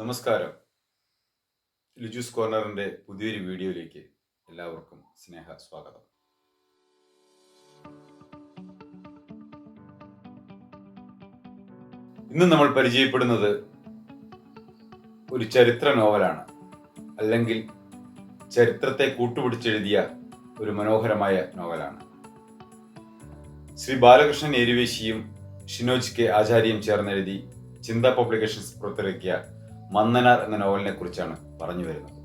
നമസ്കാരം. ലിജൂസ് കോർണറിന്റെ പുതിയൊരു വീഡിയോയിലേക്ക് എല്ലാവർക്കും സ്നേഹ സ്വാഗതം ഇന്ന് നമ്മൾ പരിചയപ്പെടുന്നത് ഒരു ചരിത്ര നോവലാണ്. അല്ലെങ്കിൽ ചരിത്രത്തെ കൂട്ടുപിടിച്ചെഴുതിയ ഒരു മനോഹരമായ നോവലാണ്. ശ്രീ ബാലകൃഷ്ണൻ എരുവേശിയും ഷിനോജ് കെ ആചാര്യം ചേർന്നെഴുതി ചിന്ത പബ്ലിക്കേഷൻസ് പുറത്തിറക്കിയ മന്നനാർ എന്ന നോവലിനെ കുറിച്ചാണ് പറഞ്ഞു വരുന്നത്.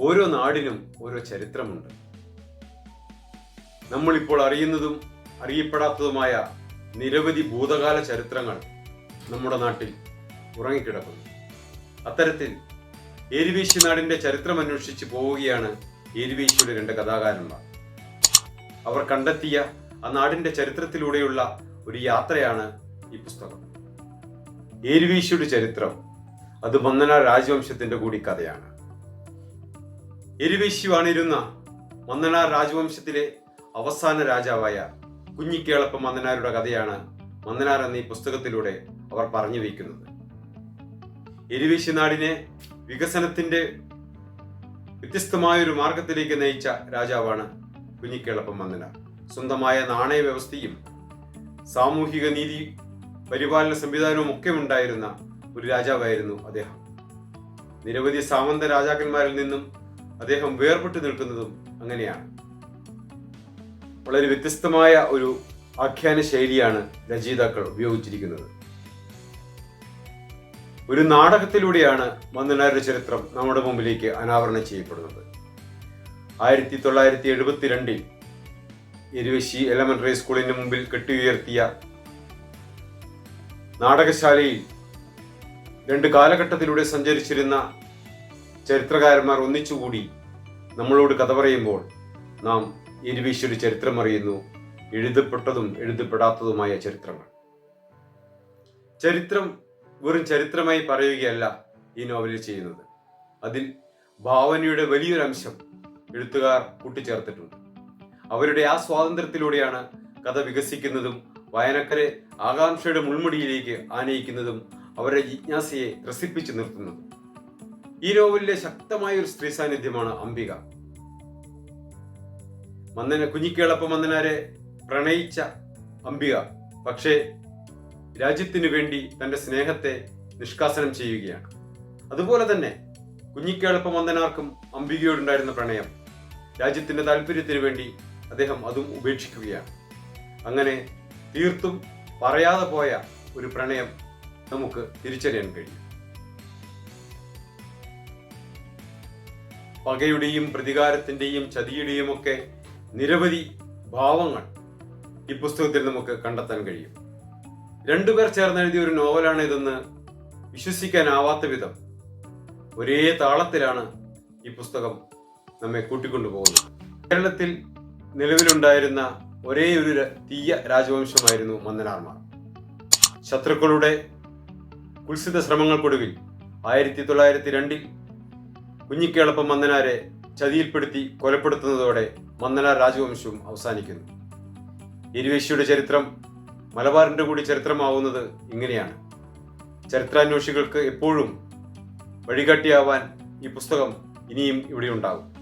ഓരോ നാടിനും ഓരോ ചരിത്രമുണ്ട്. നമ്മളിപ്പോൾ അറിയുന്നതും അറിയപ്പെടാത്തതുമായ നിരവധി ഭൂതകാല ചരിത്രങ്ങൾ നമ്മുടെ നാട്ടിൽ ഉറങ്ങിക്കിടക്കുന്നു. അത്തരത്തിൽ ഏരുവേശി നാടിന്റെ ചരിത്രം അന്വേഷിച്ച് പോവുകയാണ് ഏരുവേശിയുടെ രണ്ട് കഥാകാരന്മാർ. അവർ കണ്ടെത്തിയ ആ നാടിന്റെ ചരിത്രത്തിലൂടെയുള്ള ഒരു യാത്രയാണ് ഈ പുസ്തകം. ഏരുവേശിയുടെ ചരിത്രം അത് മന്നനാർ രാജവംശത്തിന്റെ കൂടി കഥയാണ്. എരിവേശി വാണിരുന്ന മന്നനാർ രാജവംശത്തിലെ അവസാന രാജാവായ കുഞ്ഞിക്കേളപ്പ മന്നനാരുടെ കഥയാണ് മന്നനാർ എന്ന ഈ പുസ്തകത്തിലൂടെ അവർ പറഞ്ഞു വയ്ക്കുന്നത്. എരുവേശി നാടിനെ വികസനത്തിന്റെ വ്യത്യസ്തമായ ഒരു മാർഗത്തിലേക്ക് നയിച്ച രാജാവാണ് കുഞ്ഞിക്കേളപ്പ മന്നനാർ. സ്വന്തമായ നാണയ വ്യവസ്ഥയും സാമൂഹിക നീതി പരിപാലന സംവിധാനവും ഒക്കെ ഉണ്ടായിരുന്ന ഒരു രാജാവായിരുന്നു അദ്ദേഹം. നിരവധി സാമന്ത രാജാക്കന്മാരിൽ നിന്നും അദ്ദേഹം വേർപെട്ടു നിൽക്കുന്നതും അങ്ങനെയാണ്. വളരെ വ്യത്യസ്തമായ ഒരു ആഖ്യാന ശൈലിയാണ് രചയിതാക്കൾ ഉപയോഗിച്ചിരിക്കുന്നത്. ഒരു നാടകത്തിലൂടെയാണ് മന്ദനാരുടെ ചരിത്രം നമ്മുടെ മുമ്പിലേക്ക് അനാവരണം ചെയ്യപ്പെടുന്നത്. ആയിരത്തി തൊള്ളായിരത്തി എഴുപത്തിരണ്ടിൽ എരുവശി എലമെന്ററി സ്കൂളിന് മുമ്പിൽ കെട്ടിയുയർത്തിയ നാടകശാലയിൽ രണ്ട് കാലഘട്ടത്തിലൂടെ സഞ്ചരിച്ചിരുന്ന ചരിത്രകാരന്മാർ ഒന്നിച്ചുകൂടി നമ്മളോട് കഥ പറയുമ്പോൾ നാം എരുവീശ്വരി ചരിത്രം അറിയുന്നു. എഴുതപ്പെട്ടതും എഴുതപ്പെടാത്തതുമായ ചരിത്രങ്ങൾ. ചരിത്രം വെറും ചരിത്രമായി പറയുകയല്ല ഈ നോവലിൽ ചെയ്യുന്നത്. അതിൽ ഭാവനയുടെ വലിയൊരു അംശം എഴുത്തുകാർ കൂട്ടിച്ചേർത്തിട്ടുണ്ട്. അവരുടെ ആ സ്വാതന്ത്ര്യത്തിലൂടെയാണ് കഥ വികസിക്കുന്നതും വായനക്കാരെ ആകാംക്ഷയുടെ മുൾമുടിയിലേക്ക് ആനയിക്കുന്നതും അവരുടെ ജിജ്ഞാസയെ രസിപ്പിച്ചു നിർത്തുന്നതും. ഈ നോവലിലെ ശക്തമായ ഒരു സ്ത്രീ സാന്നിധ്യമാണ് അംബിക. മന്ദന കുഞ്ഞിക്കേളപ്പ മന്ദനാരെ പ്രണയിച്ച അംബിക പക്ഷേ രാജ്യത്തിനു വേണ്ടി തന്റെ സ്നേഹത്തെ നിഷ്കാസനം ചെയ്യുകയാണ്. അതുപോലെ തന്നെ കുഞ്ഞിക്കേളപ്പ മന്ദനാർക്കും അംബികയോടുണ്ടായിരുന്ന പ്രണയം രാജ്യത്തിന്റെ താല്പര്യത്തിനു വേണ്ടി അദ്ദേഹം അതും ഉപേക്ഷിക്കുകയാണ്. അങ്ങനെ തീർത്തും പറയാതെ പോയ ഒരു പ്രണയം നമുക്ക് തിരിച്ചറിയാൻ കഴിയും. പകയുടെയും പ്രതികാരത്തിന്റെയും ചതിയുടെയും ഒക്കെ നിരവധി ഭാവങ്ങൾ ഈ പുസ്തകത്തിൽ നമുക്ക് കണ്ടെത്താൻ കഴിയും. രണ്ടുപേർ ചേർന്ന് എഴുതിയ ഒരു നോവലാണ് ഇതെന്ന് വിശ്വസിക്കാനാവാത്ത വിധം ഒരേ താളത്തിലാണ് ഈ പുസ്തകം നമ്മെ കൂട്ടിക്കൊണ്ടുപോകുന്നത്. കേരളത്തിൽ നിലവിലുണ്ടായിരുന്ന ഒരേ ഒരു തീയ രാജവംശമായിരുന്നു മന്നനാർമാർ. ശത്രുക്കളുടെ കുൽസിത ശ്രമങ്ങൾക്കൊടുവിൽ ആയിരത്തി തൊള്ളായിരത്തി രണ്ടിൽ കുഞ്ഞിക്കേളപ്പം മന്നനാരെ ചതിയിൽപ്പെടുത്തി കൊലപ്പെടുത്തുന്നതോടെ മന്നനാർ രാജവംശവും അവസാനിക്കുന്നു. ഇരുവേശിയുടെ ചരിത്രം മലബാറിന്റെ കൂടി ചരിത്രമാവുന്നത് ഇങ്ങനെയാണ്. ചരിത്രാന്വേഷികൾക്ക് എപ്പോഴും വഴികാട്ടിയാവാൻ ഈ പുസ്തകം ഇനിയും ഇവിടെ ഉണ്ടാവും